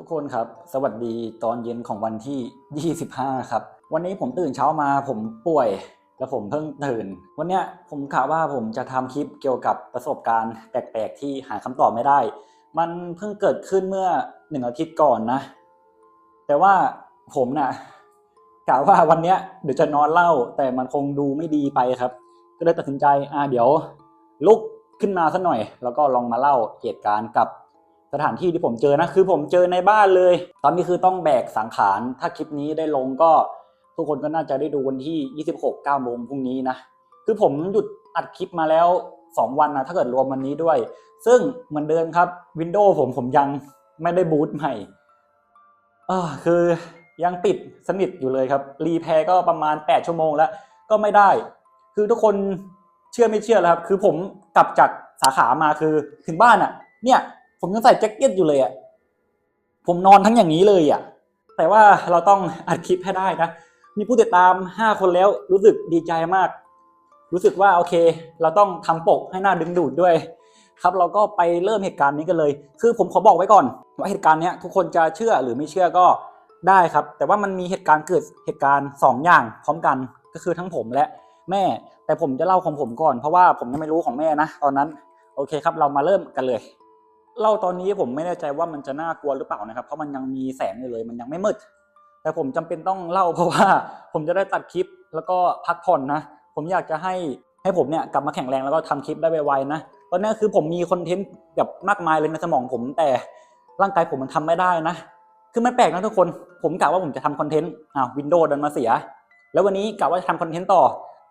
ทุกคนครับ สวัสดีตอนเย็นของวันที่ 25 ครับ วันนี้ผมตื่นเช้ามาผมป่วย แล้วผมเพิ่งตื่น วันเนี้ยผมกะว่าผมจะทำคลิปเกี่ยวกับประสบการณ์แปลกๆ ที่หาคำตอบไม่ได้ มันเพิ่งเกิดขึ้นเมื่อหนึ่งอาทิตย์ก่อนนะ แต่ว่าผมน่ะกะว่าวันเนี้ยเดี๋ยวจะนอนเล่า แต่มันคงดูไม่ดีไปครับ ก็เลยตัดสินใจอ่าเดี๋ยว ลุกขึ้นมาสักหน่อย แล้วก็ลองมาเล่าเหตุการณ์กับ สถานที่ที่ผมเจอนะคือผมเจอในบ้านเลย ตอนนี้คือต้องแบกสังขาร ถ้าคลิปนี้ได้ลงก็ทุกคนก็น่าจะได้ดูวันที่ 26 9โมงพรุ่งนี้นะ คือผมหยุดอัดคลิปมาแล้ว 2 วันนะถ้าเกิดรวมวันนี้ด้วย ซึ่งเหมือนเดิมครับ Windows ผมผมยังไม่ได้บูตใหม่อ่าคือยังติดสนิทอยู่เลยครับ รีแพร์ก็ประมาณ 8 ชั่วโมงแล้วก็ไม่ได้ คือทุกคนเชื่อไม่เชื่อแล้วครับ คือผมกลับจากสาขามาคือถึงบ้านอะ เนี่ย ผมยังใส่แจ็คเก็ตอยู่เลยอะผมนอนทั้งอย่างนี้เลยอะ แต่ว่าเราต้องอัดคลิปให้ได้นะมีผู้ติดตาม 5 คนแล้วรู้สึกดีใจมาก รู้สึกว่าโอเค เราต้องทำปกให้หน่าดึงดูดด้วย ครับเราก็ไปเริ่มเหตุการณ์นี้กันเลย คือผมขอบอกไว้ก่อน ว่าเหตุการณ์เนี้ยทุกคนจะเชื่อหรือไม่เชื่อก็ได้ครับ แต่ว่ามันมีเหตุการณ์เกิดเหตุการณ์สองอย่างพร้อมกันก็คือทั้งผมและแม่ แต่ผมจะเล่าของผมก่อนเพราะว่าผมยังไม่รู้ของแม่นะ ตอนนั้น โอเคครับ เรามาเริ่มกันเลย เล่าตอนนี้ผมไม่แน่ใจว่ามันจะน่ากลัวหรือเปล่านะครับ เพราะมันยังมีแสงอยู่เลย มันยังไม่มืด แต่ผมจำเป็นต้องเล่าเพราะว่าผมจะได้ตัดคลิปแล้วก็พักผ่อนนะ ผมอยากจะให้ให้ผมเนี่ยกลับมาแข็งแรงแล้วก็ทำคลิปได้ไวๆนะตอนนี้คือผมมีคอนเทนต์แบบมากมายเลยในสมองผมแต่ร่างกายผมมันทำไม่ได้นะ คือมันแปลกนะทุกคน ผมกะว่าผมจะทำคอนเทนต์อ้าววินโดว์ดันมาเสีย แล้ววันนี้กะว่าจะทำคอนเทนต์ต่อ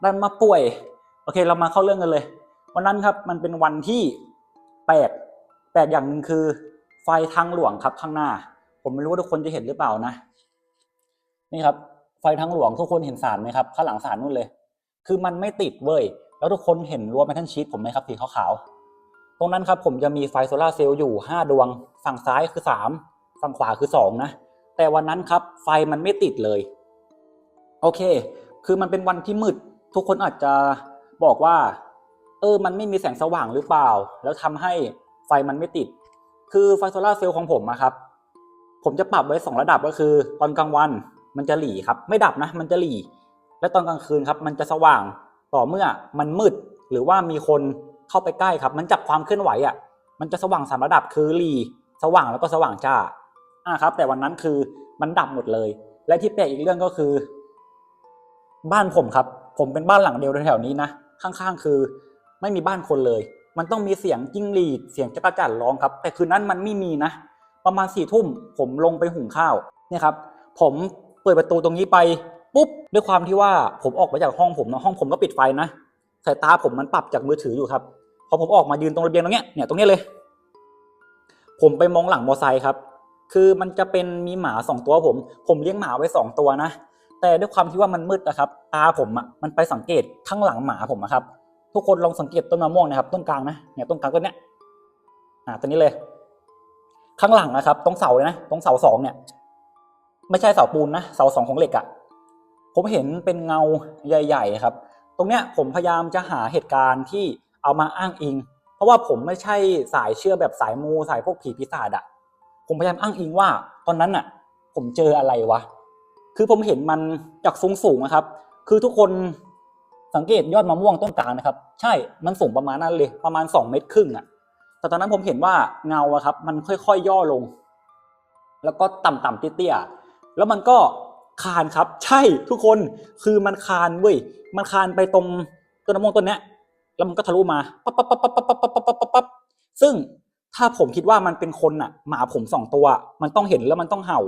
ดันมาป่วย โอเคเรามาเข้าเรื่องกันเลย วันนั้นครับมันเป็นวันที่แปลก ปลกอย่างหนึ่งคือ ไฟทางหลวงครับข้างหน้า ผมไม่รู้ว่าทุกคนจะเห็นหรือเปล่านะ นี่ครับ ไฟทางหลวงทุกคนเห็นสารไหมครับข้างหลังสารนู่นเลย คือมันไม่ติดเว้ยแล้วทุกคนเห็นรั้วแมทัลชีตผมไหมครับสีขาวๆตรงนั้นครับผมจะมีไฟโซลาเซลล์อยู่ 5 ดวง ฝั่งซ้ายคือ 3 ฝั่งขวาคือ 2 นะ แต่วันนั้นครับ ไฟมันไม่ติดเลย โอเค คือมันเป็นวันที่มืด ทุกคนอาจจะบอกว่า เออ มันไม่มีแสงสว่างหรือเปล่า แล้วทำให้ ไฟมันไม่ติด คือไฟโซลาเซลล์ของผมอะครับ ผมจะปรับไว้ 2 ระดับก็คือ ตอนกลางวันมันจะหลีครับ ไม่ดับนะ มันจะหลีและตอนกลางคืนครับมันจะสว่างต่อเมื่อมันมืด หรือว่ามีคนเข้าไปใกล้ครับ มันจับความเคลื่อนไหวอะมันจะสว่างสามระดับคือหลีสว่างแล้วก็สว่างจ้าอ่าครับ แต่วันนั้นคือมันดับหมดเลย และที่แปลกอีกเรื่องก็คือ บ้านผมครับ ผมเป็นบ้านหลังเดียวแถวๆนี้นะข้างๆ คือ ไม่มีบ้านคนเลย มันต้องมีเสียงจิ้งหรีดเสียงจักรจั่นร้องครับ แต่คืนนั้นมันไม่มีนะ ประมาณสี่ทุ่มผมลงไปหุงข้าวเนี่ยครับ ผมเปิดประตูตรงนี้ไปปุ๊บด้วยความที่ว่าผมออกมาจากห้องผมนะห้องผมก็ปิดไฟนะสายตาผมมันปรับจากมือถืออยู่ครับพอผมออกมายืนตรงระเบียงตรงเนี้ยเนี่ยตรงเนี้ยเลย ผมไปมองหลังมอไซค์ครับ คือมันจะเป็นมีหมาสองตัวผม ผมเลี้ยงหมาไว้สองตัวนะแต่ด้วยความที่ว่ามันมืดนะครับ ตาผมอะมันไปสังเกตข้างหลังหมาผมนะครับ ทุกคนลองสังเกตต้นมะม่วงนะครับ ต้นกลางนะเนี่ยต้นกลางต้นเนี้ยอ่าตัวนี้เลย ข้างหลังนะครับ ตรงเสาเลยนะตรงเสาสองเนี่ย ไม่ใช่เสาปูนนะเสาสองของเหล็กอะ่ะผมเห็นเป็นเงาใหญ่ ๆ ครับ ตรงเนี้ยผมพยายามจะหาเหตุการณ์ที่เอามาอ้างอิง เพราะว่าผมไม่ใช่สายเชื่อแบบสายมูสายพวกผีปีศาจอะผมพยายามอ้างอิงว่า ตอนนั้นอะผมเจออะไรวะคือผมเห็นมันจากสูงสูงนะครับ คือทุกคน สังเกตยอดมะม่วงต้นกลางนะครับ ใช่มันสูงประมาณนั้นเลย ประมาณสองเมตรครึ่งอะแต่ตอนนั้นผมเห็นว่าเงาอะครับ มันค่อยๆย่อลง แล้วก็ต่ำๆเตี้ยๆแล้วมันก็คานครับ ใช่ทุกคนคือมันคานเว้ยมันคานไปตรงต้นมะม่วงต้นเนี้ยแล้วมันก็ทะลุมาปั๊บปั๊บปั๊บปั๊บปั๊บปั๊บปั๊บปั๊บปั๊บปั๊บซึ่งถ้าผมคิดว่ามันเป็นคนอะหมาผมสองตัว มันต้องเห็นแล้วมันต้องเห่า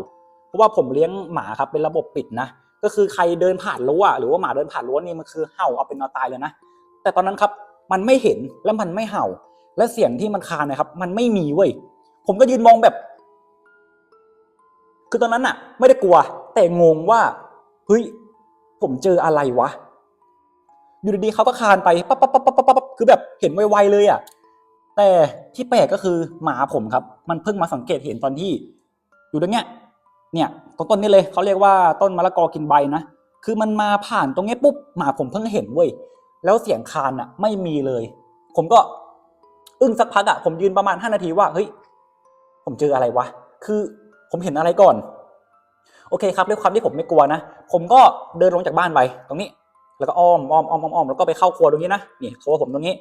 เพราะว่าผมเลี้ยงหมาครับเป็นระบบปิดนะ ก็คือใครเดินผ่านรั้วหรือว่าหมาเดินผ่านรั้วนี่มันคือเห่าเอาเป็นเอาตายเลยนะ แต่ตอนนั้นครับมันไม่เห็นแล้วมันไม่เห่า และเสียงที่มันคานนะครับ มันไม่มีเว้ยผมก็ยืนมองแบบ คือตอนนั้นอะไม่ได้กลัว แต่งงว่าเฮ้ยผมเจออะไรวะ อยู่ดีๆเขาก็คานไปปั๊บปั๊บปั๊บปั๊บปั๊บปั๊บคือแบบเห็นไวๆเลยอะแต่ที่แปลกก็คือหมาผมครับ มันเพิ่งมาสังเกตเห็นตอนที่ อยู่ตรงเนี้ย เนี่ยตรงต้นนี้เลยเขาเรียกว่าต้นมะละกอกินใบนะคือมันมาผ่านตรงนี้ปุ๊บหมาผมเพิ่งเห็นเว้ยแล้วเสียงคานอะไม่มีเลย ผมก็อึ้งสักพักอะผมยืนประมาณห้านาทีว่าเฮ้ยผมเจออะไรวะคือผมเห็นอะไรก่อน โอเคครับด้วยความที่ผมไม่กลัวนะผมก็เดินลงจากบ้านไปตรงนี้ แล้วก็อ้อมอ้อมอ้อมอ้อมอ้อมแล้วก็ไปเข้าครัวตรงนี้นะนี่ครัวผมตรงนี้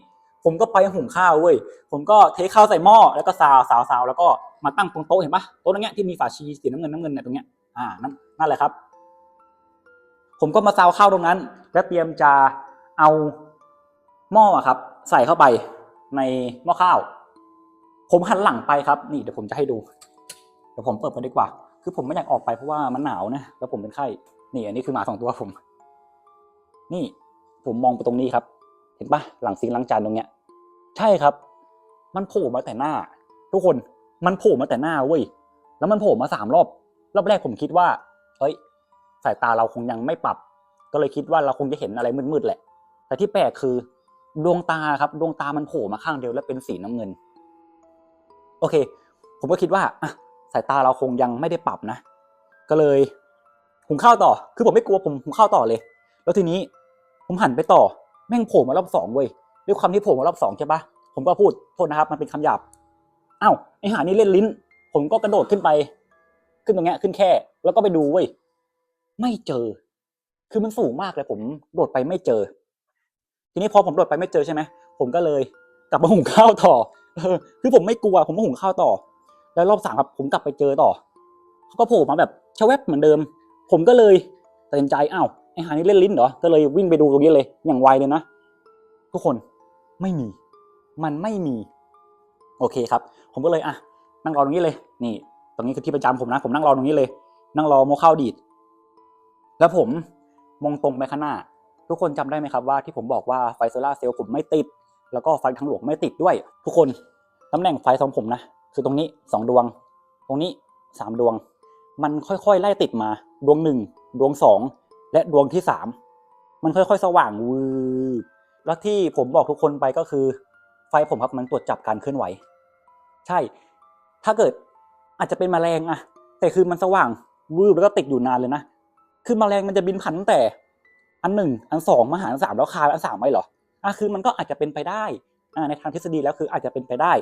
ผมก็ไปหุงข้าวเว้ยผมก็เทข้าวใส่หม้อแล้วก็ซาวซาวซาวแล้วก็ มาตั้งตรงโต๊ะเห็นปะโต๊ะตรงเนี้ยที่มีฝาชีสีน้ำเงินน้ำเงินเนี่ยตรงเนี้ยอ่านั่นนั่นแหละครับ ผมก็มาซาวข้าวตรงนั้น แล้วเตรียมจะเอาหม้ออะครับ ใส่เข้าไปในหม้อข้าว ผมหันหลังไปครับ นี่เดี๋ยวผมจะให้ดูเดี๋ยวผมเปิดไปดีกว่า คือผมไม่อยากออกไปเพราะว่ามันหนาวนะแล้วผมเป็นไข้นี่ อันนี้คือหมาสองตัวผม นี่ผมมองไปตรงนี้ครับ เห็นปะหลังซิงล้างจานตรงเนี้ย ใช่ครับ มันโผล่มาแต่หน้า ทุกคน มันโผล่มาแต่หน้าเว้ย แล้วมันโผล่มาสามรอบ รอบแรกผมคิดว่า เฮ้ย สายตาเราคงยังไม่ปรับ ก็เลยคิดว่าเราคงจะเห็นอะไรมืดๆแหละ แต่ที่แปลกคือ ดวงตาครับ ดวงตามันโผล่มาข้างเดียวแล้วเป็นสีน้ำเงิน โอเค ผมก็คิดว่าอะสายตาเราคงยังไม่ได้ปรับนะ ก็เลยหุงข้าวต่อ คือผมไม่กลัวผมหุงข้าวต่อเลย แล้วทีนี้ผมหันไปต่อ แม่งโผล่มารอบสองเว้ย ด้วยความที่โผล่มารอบสองใช่ปะผมก็พูดโทษนะครับ มันเป็นคำหยาบ อ้าวไอหานี่เล่นลิ้น ผมก็กระโดดขึ้นไป ขึ้นตรงเนี้ยขึ้นแค่ แล้วก็ไปดูเว้ยไม่เจอ คือมันสูงมากเลย ผมโดดไปไม่เจอ ทีนี้พอผมโดดไปไม่เจอใช่ไหมผมก็เลยกลับมาหุงข้าวต่อเออคือผมไม่กลัว ผมมาหุงข้าวต่อ แล้วรอบสามครับผมกลับไปเจอต่อเขาก็โผล่มาแบบชแวบเหมือนเดิม ผมก็เลยตัดสินใจอ้าวไอหานี่เล่นลิ้นเหรอก็เลยวิ่งไปดูตรงนี้เลย อย่างไวเลยนะทุกคนไม่มี มันไม่มี โอเคครับ ผมก็เลยอะนั่งรอตรงนี้เลย นี่ ตรงนี้คือที่ประจำผมนะ ผมนั่งรอตรงนี้เลย นั่งรอโมอข้าวดีด แล้วผมมองตรงไปข้างหน้า ทุกคนจำได้ไหมครับว่าที่ผมบอกว่าไฟโซล่าเซลล์ผมไม่ติด แล้วก็ไฟทางหลวงไม่ติดด้วย ทุกคนตำแหน่งไฟของผมนะ คือตรงนี้สองดวง ตรงนี้สามดวง มันค่อยๆไล่ติดมา ดวงหนึ่งดวงสองและดวงที่สามมันค่อยๆ สว่างวืบแล้วที่ผมบอกทุกคนไปก็คือ ไฟผมครับมันตรวจจับการเคลื่อนไหว ใช่ ถ้าเกิดอาจจะเป็นแมลงอะแต่คือมันสว่างวืบแล้วก็ติดอยู่นานเลยนะ คือแมลงมันจะบินผ่านตั้งแต่ อันหนึ่งอันสองมาหาอันสามแล้วคาอันสามไม่เหรออะคือมันก็อาจจะเป็นไปได้อ่าในทางทฤษฎีแล้วคืออาจจะเป็นไปได้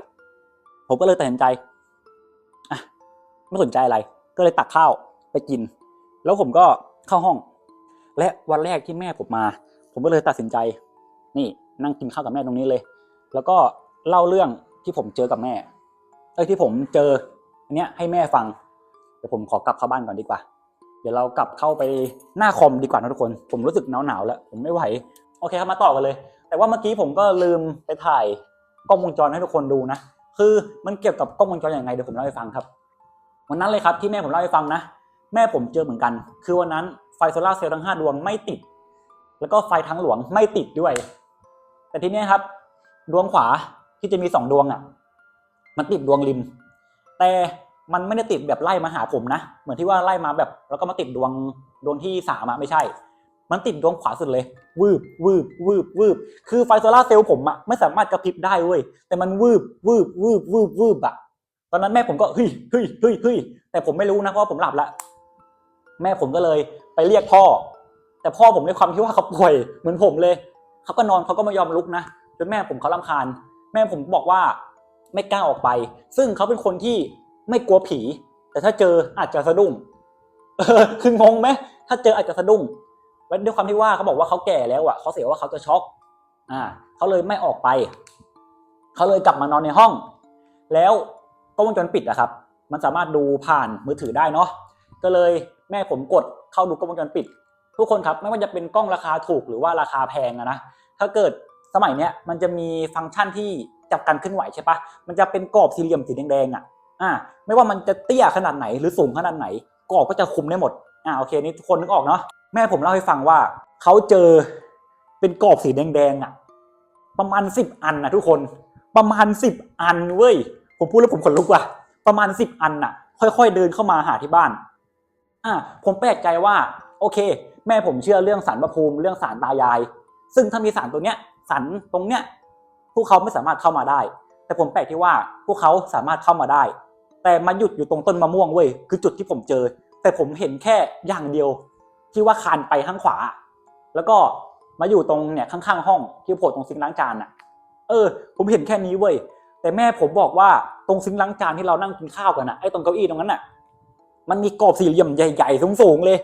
ผมก็เลยตัดสินใจอะไม่สนใจอะไร ก็เลยตักข้าวไปกิน แล้วผมก็เข้าห้อง และวันแรกที่แม่ผมมา ผมก็เลยตัดสินใจ นี่นั่งกินข้าวกับแม่ตรงนี้เลย แล้วก็เล่าเรื่องที่ผมเจอกับแม่เอ้ยที่ผมเจออันเนี้ยให้แม่ฟังเดี๋ยวผมขอกลับเข้าบ้านก่อนดีกว่า เดี๋ยวเรากลับเข้าไปหน้าคอมดีกว่านะทุกคน ผมรู้สึกหนาวหนาวๆแล้วผมไม่ไหวโอเคครับมาต่อกันเลย แต่ว่าเมื่อกี้ผมก็ลืมไปถ่ายกล้องวงจรให้ทุกคนดูนะคือมันเกี่ยวกับกล้องวงจรอย่างไงเดี๋ยวผมเล่าให้ฟังครับวันนั้นเลยครับที่แม่ผมเล่าให้ฟังนะแม่ผมเจอเหมือนกัน คือวันนั้นไฟโซลาเซลล์ทั้งห้าดวงไม่ติด แล้วก็ไฟทางหลวงไม่ติดด้วย แต่ทีนี้ครับ ดวงขวาที่จะมีสองดวงอะ มันติดดวงริม แต่มันไม่ได้ติดแบบไล่มาหาผมนะ เหมือนที่ว่าไล่มาแบบ แล้วก็มาติดดวงดวงที่สามอะไม่ใช่ มันติดดวงขวาสุดเลยวืบวืบวืบวืบคือไฟโซล่าเซลล์ผมอะไม่สามารถกระพริบได้เว้ยแต่มันวืบวืบวืบวืบวืบอะตอนนั้นแม่ผมก็เฮ้ยเฮ้ยเฮ้ยเฮ้ยแต่ผมไม่รู้นะเพราะว่าผมหลับละแม่ผมก็เลยไปเรียกพ่อ แต่พ่อผมในความที่ว่าเขาป่วยเหมือนผมเลยเขาก็นอนเขาก็ไม่ยอมลุกนะ จนแม่ผมเขาลำคาญ แม่ผมบอกว่าไม่กล้าออกไป ซึ่งเขาเป็นคนที่ไม่กลัวผี แต่ถ้าเจออาจจะสะดุ้งเออคืองงไหมถ้าเจออาจจะสะดุ้งแล้วด้วยความที่ว่าเขาบอกว่าเขาแก่แล้วอะเขาเสียว่าเขาจะช็อก อ่าเขาเลยไม่ออกไป เขาเลยกลับมานอนในห้อง แล้วกล้องวงจรปิดอะครับ มันสามารถดูผ่านมือถือได้เนาะก็เลยแม่ผมกดเข้าดูกล้องวงจรปิด ทุกคนครับไม่ว่าจะเป็นกล้องราคาถูกหรือว่าราคาแพงอะนะถ้าเกิด สมัยเนี้ยมันจะมีฟังก์ชันที่จับการเคลื่อนไหวใช่ปะมันจะเป็นกรอบสี่เหลี่ยมสีแดงๆอะอ่าไม่ว่ามันจะเตี้ยขนาดไหนหรือสูงขนาดไหนกรอบก็จะคุมได้หมดอ่าโอเคนี่ทุกคนนึกออกเนาะแม่ผมเล่าให้ฟังว่าเขาเจอเป็นกรอบสีแดงๆอะประมาณสิบอันนะทุกคนประมาณสิบอันเว้ยผมพูดแล้วผมขนลุกว่ะประมาณสิบอันน่ะ ค่อย ๆ เดินเข้ามาหาที่บ้านอ่าผมแปลกใจว่า โอเค แม่ผมเชื่อเรื่องสารประภูมิเรื่องสารตายาย ซึ่งถ้ามีสารตัวเนี้ย สารตรงเนี้ยพวกเขาไม่สามารถเข้ามาได้ แต่ผมแปลกที่ว่าพวกเขาสามารถเข้ามาได้ แต่มาหยุดอยู่ตรงต้นมะม่วงเว้ยคือจุดที่ผมเจอ แต่ผมเห็นแค่อย่างเดียว ที่ว่าคานไปข้างขวา แล้วก็มาอยู่ตรงเนี่ยข้างๆห้องที่โผล่ตรงซิงล้างจานอะเออ ผมเห็นแค่นี้เว้ยแต่แม่ผมบอกว่าตรงซิงล้างจานที่เรานั่งกินข้าวกันอะไอ้ตรงเก้าอี้ตรงนั้นอะมันมีกรอบสี่เหลี่ยมใหญ่ๆสูงๆเลย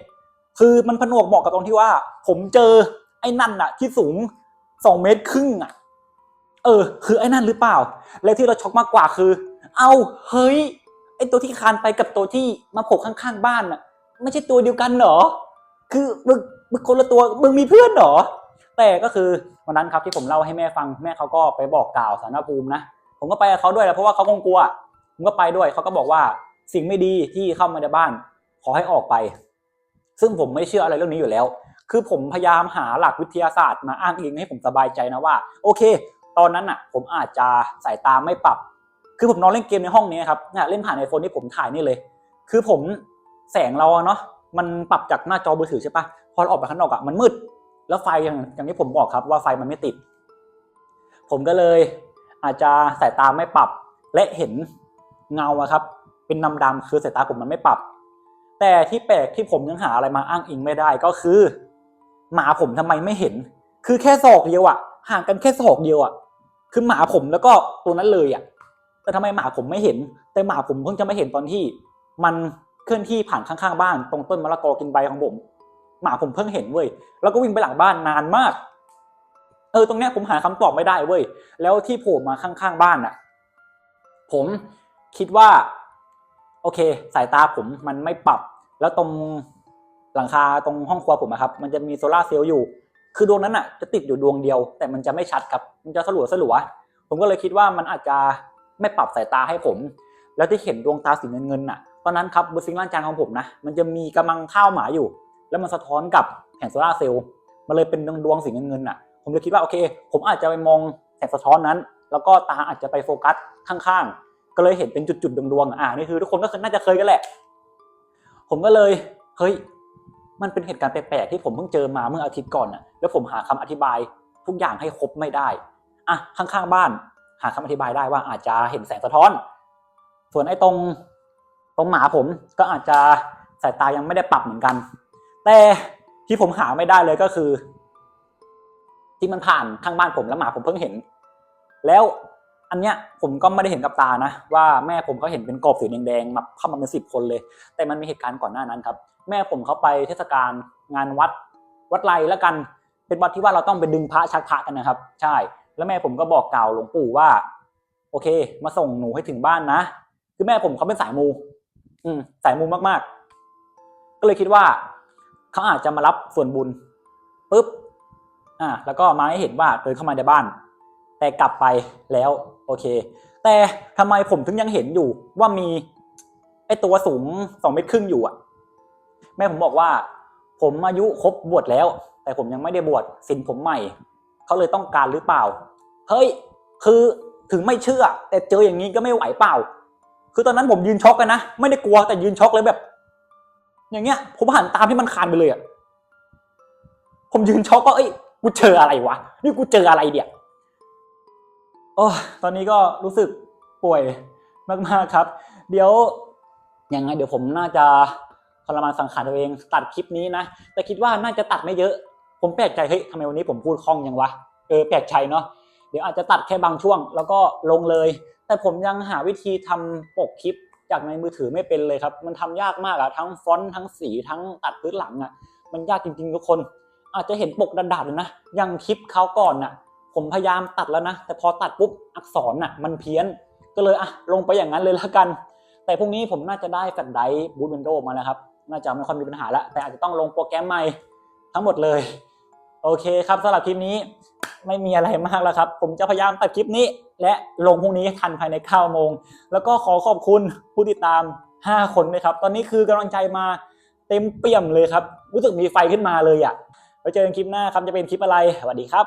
คือมันผนวกเหมาะกับตรงที่ว่า ผมเจอไอ้นั่นอะที่สูง สองเมตรครึ่งอะ เออ คือไอ้นั่นหรือเปล่า แล้วที่เราช็อกมากกว่าคือ เอาเฮ้ยไอ้ตัวที่คานไปกับตัวที่มาโผล่ข้างๆบ้านอะไม่ใช่ตัวเดียวกันเหรอ คือมึงมึงคนละตัวมึงมีเพื่อนเหรอ แต่ก็คือวันนั้นครับที่ผมเล่าให้แม่ฟังแม่เขาก็ไปบอกกล่าวสารภูมินะผมก็ไปกับเขาด้วยแหละเพราะว่าเขาคงกลัวผมก็ไปด้วยเขาก็บอกว่าสิ่งไม่ดีที่เข้ามาในบ้าน ขอให้ออกไป ซึ่งผมไม่เชื่ออะไรเรื่องนี้อยู่แล้ว คือผมพยายามหาหลักวิทยาศาสตร์มาอ้างอิงให้ผมสบายใจนะว่า โอเค ตอนนั้นอะ ผมอาจจะสายตาไม่ปรับ คือผมนอนเล่นเกมในห้องนี้ครับเนี่ยเล่นผ่านไอโฟนที่ผมถ่ายนี่เลย คือผมแสงเราเนาะมันปรับจากหน้าจอมือถือใช่ปะพอเราออกไปข้างนอกอะมันมืด แล้วไฟอย่างอย่างที่ผมบอกครับว่าไฟมันไม่ติด ผมก็เลยอาจจะสายตาไม่ปรับและเห็นเงาอะครับ เป็นดำดำๆคือสายตาผมมันไม่ปรับ แต่ที่แปลกที่ผมยังหาอะไรมาอ้างอิงไม่ได้ก็คือ หมาผมทำไมไม่เห็น คือแค่ศอกเดียวอะห่างกันแค่ศอกเดียวอะคือหมาผมแล้วก็ตัวนั้นเลยอะแต่ทำไมหมาผมไม่เห็น แต่หมาผมเพิ่งจะไม่เห็นตอนที่ มันเคลื่อนที่ผ่านข้างๆบ้าน ตรงต้นมะละกอกินใบของผม หมาผมเพิ่งเห็นเว้ยแล้วก็วิ่งไปหลังบ้านนานมาก เออตรงเนี้ยผมหาคำตอบไม่ได้เว้ยแล้วที่โผล่มาข้างๆบ้านอะผมคิดว่า โอเค สายตาผมมันไม่ปรับ แล้วตรง หลังคาตรงห้องครัวผมอะครับ มันจะมีโซลาร์เซลล์อยู่ คือดวงนั้นอะจะติดอยู่ดวงเดียว แต่มันจะไม่ชัดครับ มันจะสลัวสลัวผมก็เลยคิดว่ามันอาจจะไม่ปรับสายตาให้ผม แล้วที่เห็นดวงตาสีเงินเงินๆน่ะตอนนั้นครับบนซิงล้างจานของผมนะ มันจะมีกำลังข้าวหมาอยู่ แล้วมันสะท้อนกับแผงโซลาร์เซลล์มันเลยเป็นดวงดวงสีเงินเงินๆน่ะผมเลยคิดว่าโอเค ผมอาจจะไปมองแสงสะท้อนนั้น แล้วก็ตาอาจจะไปโฟกัสข้างๆ ก็เลยเห็นเป็นจุดๆดวงๆอ่านี่คือทุกคนก็น่าจะเคยกันแหละ ผมก็เลยเฮ้ย มันเป็นเหตุการณ์แปลกๆที่ผมเพิ่งเจอมาเมื่ออาทิตย์ก่อนน่ะแล้วผมหาคำอธิบายทุกอย่างให้ครบไม่ได้อะข้างๆบ้าน หาคำอธิบายได้ว่าอาจจะเห็นแสงสะท้อน ส่วนไอ้ตรงตรงหมาผมก็อาจจะสายตายังไม่ได้ปรับเหมือนกัน แต่ที่ผมหาไม่ได้เลยก็คือ ที่มันผ่านข้างบ้านผมแล้วหมาผมเพิ่งเห็น แล้ว อันเนี้ยผมก็ไม่ได้เห็นกับตานะ ว่าแม่ผมก็เห็นเป็นกบสีแดงๆมาเข้ามาเป็นสิบคนเลย แต่มันมีเหตุการณ์ก่อนหน้านั้นครับ แม่ผมเขาไปเทศกาลงานวัดวัดไรแล้วกัน เป็นวัดที่ว่าเราต้องไปดึงพระชักพระกันนะครับ ใช่ แล้วแม่ผมก็บอกกล่าวหลวงปู่ว่า โอเค มาส่งหนูให้ถึงบ้านนะ คือแม่ผมเขาเป็นสายมู อืมสายมูมากๆ ก็เลยคิดว่าเขาอาจจะมารับส่วนบุญปุ๊บ อ่า แล้วก็มาให้เห็นว่าเดินเข้ามาในบ้าน แต่กลับไปแล้ว โอเค แต่ทำไมผมถึงยังเห็นอยู่ว่ามีไอ้ตัวสูงสองเมตรครึ่งอยู่อะ แม่ผมบอกว่า ผมอายุครบบวชแล้ว แต่ผมยังไม่ได้บวชสินผมใหม่ เขาเลยต้องการหรือเปล่า เฮ้ย คือถึงไม่เชื่อ แต่เจออย่างนี้ก็ไม่ไหวเปล่า คือตอนนั้นผมยืนช็อกกันนะ ไม่ได้กลัวแต่ยืนช็อกเลยแบบ อย่างเงี้ย ผมหันตามที่มันคานไปเลยอะ ผมยืนช็อกก็เอ้ย กูเจออะไรวะ นี่กูเจออะไรเนี่ย อ้ตอนนี้ก็รู้สึกป่วยมากๆครับ เดี๋ยวยังไงเดี๋ยวผมน่าจะทรมานสังขารตัวเองตัดคลิปนี้นะ แต่คิดว่าน่าจะตัดไม่เยอะ ผมแปลกใจเฮ้ยทำไมวันนี้ผมพูดคล่องยังวะเออแปลกใจเนาะเดี๋ยวอาจจะตัดแค่บางช่วง แล้วก็ลงเลย แต่ผมยังหาวิธีทำปกคลิปจากในมือถือไม่เป็นเลยครับ มันทำยากมากอะทั้งฟอนต์ทั้งสีทั้งตัดพื้นหลังอะมันยากจริงๆทุกคน อาจจะเห็นปกดัดๆเลยนะย่างคลิปเขาก่อนน่ะ ผมพยายามตัดแล้วนะ แต่พอตัดปุ๊บอักษรน่ะมันเพี้ยน ก็เลยอะลงไปอย่างนั้นเลยแล้วกัน แต่พรุ่งนี้ผมน่าจะได้แฟลชไดร์บูตวินโดว์มาแล้วครับ น่าจะไม่ค่อยมีปัญหาแล้วแต่อาจจะต้องลงโปรแกรมใหม่ทั้งหมดเลย โอเคครับสำหรับคลิปนี้ไม่มีอะไรมากแล้วครับ ผมจะพยายามตัดคลิปนี้ และลงพรุ่งนี้ทันภายใน9โมง แล้วก็ขอขอบคุณผู้ติดตาม 5 คนด้วยครับ ตอนนี้คือกำลังใจมาเต็มเปี่ยมเลยครับ รู้สึกมีไฟขึ้นมาเลยอะไว้เจอกันคลิปหน้าครับจะเป็นคลิปอะไรสวัสดีครับ